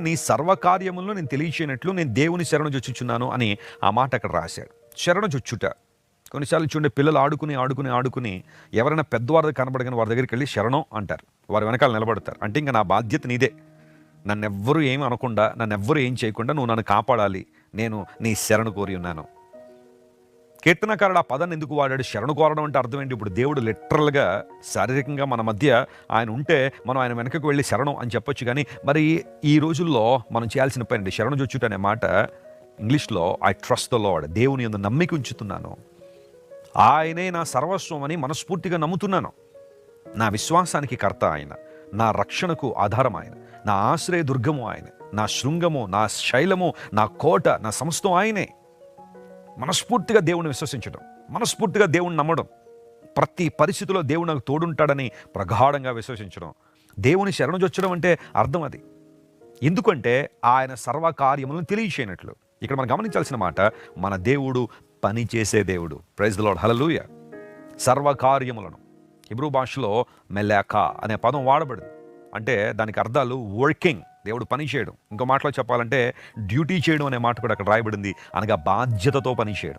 నీ సర్వకార్యములను నేను తెలియచేయనట్లు నేను దేవుని శరణు చొచ్చుచున్నాను అని ఆ మాట అక్కడ రాశాడు. శరణు చొచ్చుట కొన్నిసార్లు చూడండి పిల్లలు ఆడుకుని ఆడుకుని ఆడుకుని ఎవరైనా పెద్దవారు కనబడగానే వారి దగ్గరికి వెళ్ళి శరణం అంటారు. వారి వెనకాల నిలబడతారు. అంటే ఇంకా నా బాధ్యత నీదే. నన్నెవ్వరూ ఏమి అనకుండా నన్నెవ్వరూ ఏం చేయకుండా నువ్వు నన్ను కాపాడాలి. నేను నీ శరణు కోరి ఉన్నాను. కీర్తనకారుడు ఆ పదాన్ని ఎందుకు వాడాడు? శరణు కోరడం అంటే అర్థం ఏంటి? ఇప్పుడు దేవుడు లిటరల్గా శారీరకంగా మన మధ్య ఆయన ఉంటే మనం ఆయన వెనకకు వెళ్ళి శరణం అని చెప్పొచ్చు కానీ మరి ఈ రోజుల్లో మనం చేయాల్సిన పని అండి శరణు జొచ్చుట అనే మాట ఇంగ్లీష్లో ఐ ట్రస్ట్ ద లాడ్ దేవుని యందు నమ్మిక ఉంచుతున్నాను. ఆయనే నా సర్వస్వం అని మనస్ఫూర్తిగా నమ్ముతున్నాను. నా విశ్వాసానికి కర్త ఆయన. నా రక్షణకు ఆధారం ఆయన. నా ఆశ్రయ దుర్గము ఆయన. నా శృంగము నా శైలము నా కోట నా సమస్తం ఆయనే. మనస్ఫూర్తిగా దేవుని విశ్వసించడం మనస్ఫూర్తిగా దేవుని నమ్మడం ప్రతి పరిస్థితిలో దేవుడు నాకు తోడుంటాడని ప్రగాఢంగా విశ్వసించడం. దేవుని శరణజొచ్చడం అంటే అర్థం అది. ఎందుకంటే ఆయన సర్వకార్యములను తెలియచేయనట్లు. ఇక్కడ మనం గమనించాల్సిన మాట మన దేవుడు పని చేసే దేవుడు. ప్రైజ్ ద హలలుయ సర్వకార్యములను. హిబ్రూ భాషలో మెలాక అనే పదం వాడబడింది. అంటే దానికి అర్థాలు వర్కింగ్ దేవుడు పని చేయడం. ఇంకో మాటలో చెప్పాలంటే డ్యూటీ చేయడం అనే మాట కూడా అక్కడ రాయబడింది. అనగా బాధ్యతతో పని చేయడం.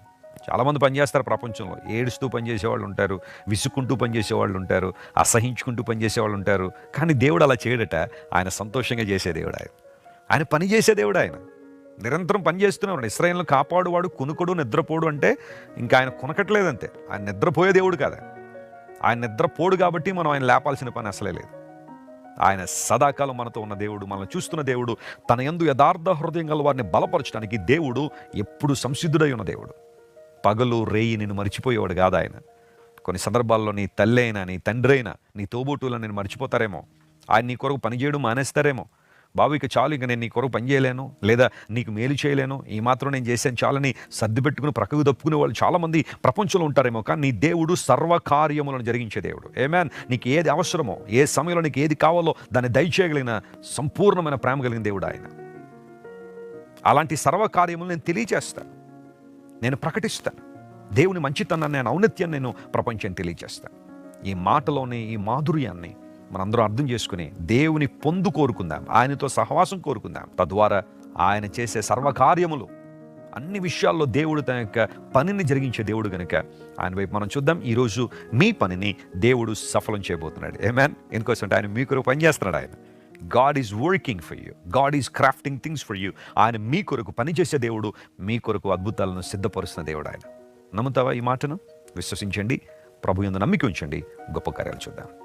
చాలామంది పనిచేస్తారు ప్రపంచంలో. ఏడుస్తూ పనిచేసేవాళ్ళు ఉంటారు విసుక్కుంటూ పనిచేసేవాళ్ళు ఉంటారు అసహించుకుంటూ పనిచేసేవాళ్ళు ఉంటారు. కానీ దేవుడు అలా చేయడట ఆయన సంతోషంగా చేసే దేవుడు ఆయన. ఆయన పని చేసే దేవుడు ఆయన. నిరంతరం పనిచేస్తున్నాడు ఇస్రాయేల్ను కాపాడువాడు కునుకుడు నిద్రపోడు అంటే ఇంకా ఆయన కొనకట్లేదంతే. ఆయన నిద్రపోయే దేవుడు కదా ఆయన నిద్రపోడు కాబట్టి మనం ఆయన లేపాల్సిన పని అసలే లేదు. ఆయన సదాకాలం మనతో ఉన్న దేవుడు మనల్ని చూస్తున్న దేవుడు తన యందు యథార్థ హృదయం గల వారిని బలపరచడానికి దేవుడు ఎప్పుడు సంసిద్ధుడై ఉన్న దేవుడు. పగలు రేయి నేను మర్చిపోయేవాడు కాదు ఆయన. కొన్ని సందర్భాల్లో నీ తల్లి అయినా నీ తండ్రి అయినా నీ తోబోటులను నేను మర్చిపోతారేమో. ఆయన నీ కొరకు పనిచేయడం మానేస్తారేమో. బాబు ఇక చాలు ఇక నేను నీ కొరకు పనిచేయలేను లేదా నీకు మేలు చేయలేను ఈ మాత్రం నేను చేశాను చాలని సర్ది పెట్టుకుని ప్రక్కకు తప్పుకునే వాళ్ళు చాలామంది ప్రపంచంలో ఉంటారేమో కానీ నీ దేవుడు సర్వకార్యములను జరిగించే దేవుడు. ఏమేన్ నీకు ఏది అవసరమో ఏ సమయంలో నీకు ఏది కావాలో దాన్ని దయచేయగలిగిన సంపూర్ణమైన ప్రేమ కలిగిన దేవుడు ఆయన. అలాంటి సర్వకార్యములు నేను తెలియజేస్తాను నేను ప్రకటిస్తాను. దేవుని మంచితనాన్ని నేను ఔన్నత్యాన్ని నేను ప్రపంచం తెలియజేస్తాను ఈ మాటలోని ఈ మాధుర్యాన్ని మనందరం అర్థం చేసుకుని దేవుని పొందు కోరుకుందాం ఆయనతో సహవాసం కోరుకుందాం. తద్వారా ఆయన చేసే సర్వకార్యములు అన్ని విషయాల్లో దేవుడు తన యొక్క పనిని జరిగించే దేవుడు కనుక ఆయన వైపు మనం చూద్దాం. ఈరోజు మీ పనిని దేవుడు సఫలం చేయబోతున్నాడు. ఏమాన్ ఎందుకోసం ఆయన మీ కొరకు పనిచేస్తున్నాడు ఆయన. God is working for you God is crafting things for you ఆయన మీ కొరకు పనిచేసే దేవుడు మీ కొరకు అద్భుతాలను సిద్ధపరుస్తున్న దేవుడు ఆయన. నమ్ముతావా ఈ మాటను? విశ్వసించండి. ప్రభు ఎందు నమ్మిక ఉంచండి. గొప్ప కార్యాలు చూద్దాం.